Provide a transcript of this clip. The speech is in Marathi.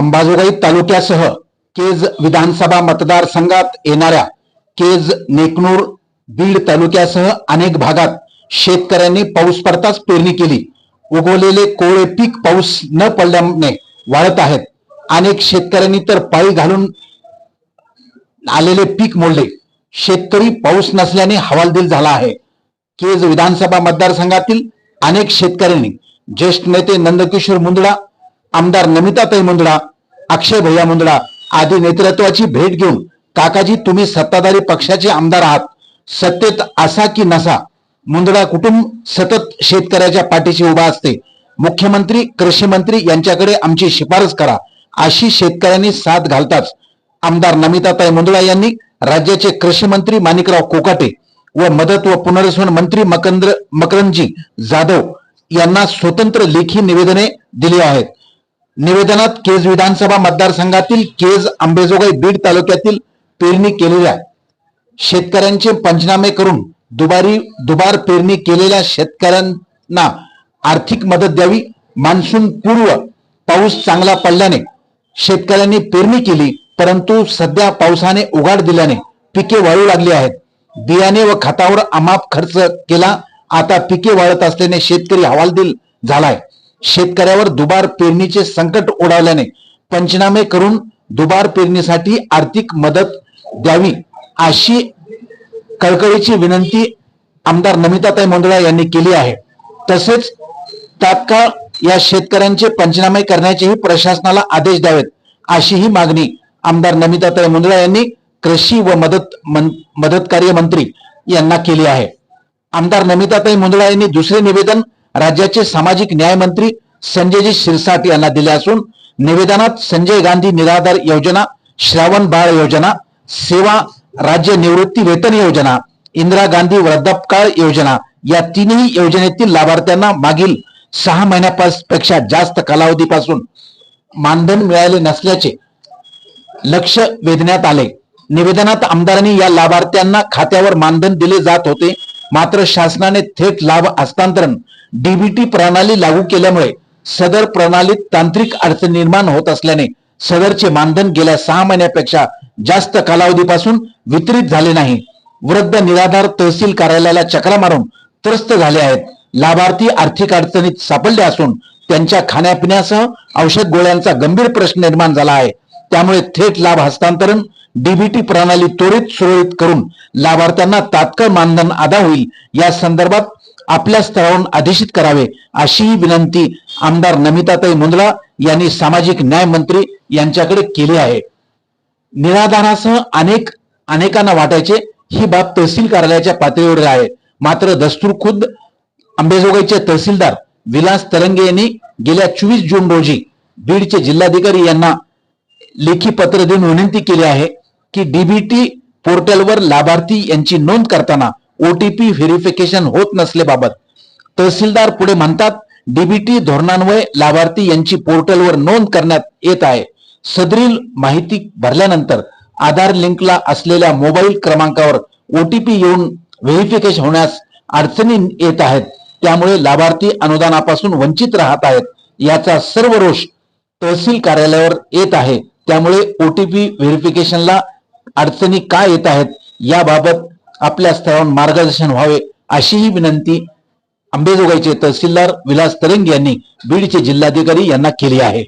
अंबाजोगाई तालुक्यासह केज विधानसभा मतदारसंघात येणाऱ्या केज नेकनूर बीड तालुक्यासह अनेक भागात शेतकऱ्यांनी पाऊस पडताच पेरणी केली. उगवलेले कोळे पीक पाऊस न पडल्याने वाळत आहेत. अनेक शेतकऱ्यांनी तर पाळी घालून आलेले पीक मोडले. शेतकरी पाऊस नसल्याने हवालदिल झाला आहे. केज विधानसभा मतदारसंघातील अनेक शेतकऱ्यांनी ज्येष्ठ नेते नंदकिशोर मुंदडा आमदार नमिताताई मुंदडा अक्षय भैया मुंदडा आदी नेतृत्वाची भेट घेऊन काकाजी तुम्ही सत्ताधारी पक्षाचे आमदार आहात. सत्तेत असा की नसा? मुंदडा कुटुंब सतत शेतकऱ्याच्या पाठीशी उभा असते. मुख्यमंत्री कृषी मंत्री यांच्याकडे आमची शिफारस करा अशी शेतकऱ्यांनी साथ घालताच. आमदार नमिताताई मुंदडा यांनी राज्याचे कृषी मंत्री माणिकराव कोकाटे व मदत व पुनर्वसन मंत्री मकंद्र मकरंदजी जाधव यांना स्वतंत्र लेखी निवेदने दिली आहेत. निवेदनात केज विधानसभा मतदारसंघातील केज आंबेजोगाई बीड तालुक्यातील पेरणी केलेल्या शेतकऱ्यांचे पंचनामे करून दुबारी दुबार पेरणी केलेल्या शेतकऱ्यांना आर्थिक मदत द्यावी. मान्सून पूर्व पाऊस चांगला पडल्याने शेतकऱ्यांनी पेरणी केली परंतु सध्या पावसाने उघाड दिल्याने पिके वाळू लागली आहेत. बियाणे व खतावर अमाप खर्च केला. आता पिके वाळत असल्याने शेतकरी हवालदिल झालाय. शेतकऱ्यावर दुबार पेरणीचे संकट ओढावल्याने पंचनामे करून दुबार पेरणीसाठी आर्थिक मदत द्यावी अशी कळकळीची विनंती आमदार नमिताताई मंडळा यांनी केली आहे. तसेच तात्काळ या शेतकऱ्यांचे पंचनामे करण्याचेही प्रशासनाला आदेश द्यावेत अशीही मागणी आमदार नमिताताई मुंदळा यांनी कृषी व मदत मन- मदत कार्य मंत्री यांना केली आहे. आमदार नमिताताई मुंदळा यांनी दुसरे निवेदन राज्याचे सामाजिक न्याय मंत्री संजयजी शिरसाट यांना दिले असून निवेदनात संजय गांधी निराधार योजना श्रावण बाळ योजना सेवा राज्य निवृत्ती वेतन योजना इंदिरा गांधी वृद्धापकाळ योजना या तिन्ही योजनेतील लाभार्थ्यांना मागील सहा महिन्यापेक्षा जास्त कालावधीपासून मानधन मिळाले नसल्याचे लक्ष वेधण्यात आले. निवेदनात आमदारांनी या लाभार्थ्यांना खात्यावर मानधन दिले जात होते. मात्र शासनाने थेट लाभ हस्तांतरण डीबीटी प्रणाली लागू केल्यामुळे सदर प्रणालीत तांत्रिक अडचण निर्माण होत असल्याने सदरचे मानधन गेल्या सहा महिन्यापेक्षा जास्त कालावधीपासून वितरित झाले नाही. वृद्ध निराधार तहसील कार्यालयाला चक्रा मारून त्रस्त झाले आहेत. लाभार्थी आर्थिक अडचणीत सापडले असून त्यांच्या खाण्यापिण्यासह औषध गोळ्यांचा गंभीर प्रश्न निर्माण झाला आहे. त्यामुळे थेट लाभ हस्तांतरण डीबीटी प्रणाली त्वरित सुरळीत करून लाभार्थ्यांना तात्काळ मानधन अदा होईल. या संदर्भात आपल्या स्तरावरून आदेशित करावे अशीही विनंती आमदार नमिताताई मुंदडा यांनी सामाजिक न्याय मंत्री यांच्याकडे केली आहे. निराधारासह अनेक अनेकांना वाटायचे ही बाब तहसील कार्यालयाच्या पातळीवर आहे. मात्र दस्तूर खुद्द अंबेजोगाईचे तहसीलदार विलास तरंगे यांनी गेल्या चोवीस जून रोजी बीडचे जिल्हाधिकारी यांना लेखी पत्र देऊन विनंती केली आहे की डीबीटी पोर्टलवर लाभार्थी यांची नोंद करताना ओटीपी व्हेरिफिकेशन होत नसल्याबाबत तहसीलदार पुढे म्हणतात डीबीटी धोरणान्वये लाभार्थी यांची पोर्टलवर नोंद करण्यात येत आहे. सदरील माहिती भरल्यानंतर आधार लिंकला असलेल्या मोबाईल क्रमांकावर ओटीपी येऊन व्हेरिफिकेशन होण्यास अडचणी येत आहेत. त्यामुळे लाभार्थी अनुदानापासून वंचित राहत आहेत. याचा सर्व रोष तहसील कार्यालयावर येत आहे. त्यामुळे ओटीपी व्हेरिफिकेशनला अडचणी का येत आहेत याबाबत आपल्या स्तरावर मार्गदर्शन व्हावे अशीही विनंती अंबेजोगाईचे तहसीलदार विलास तरंग यांनी बीडचे जिल्हाधिकारी यांना केली आहे.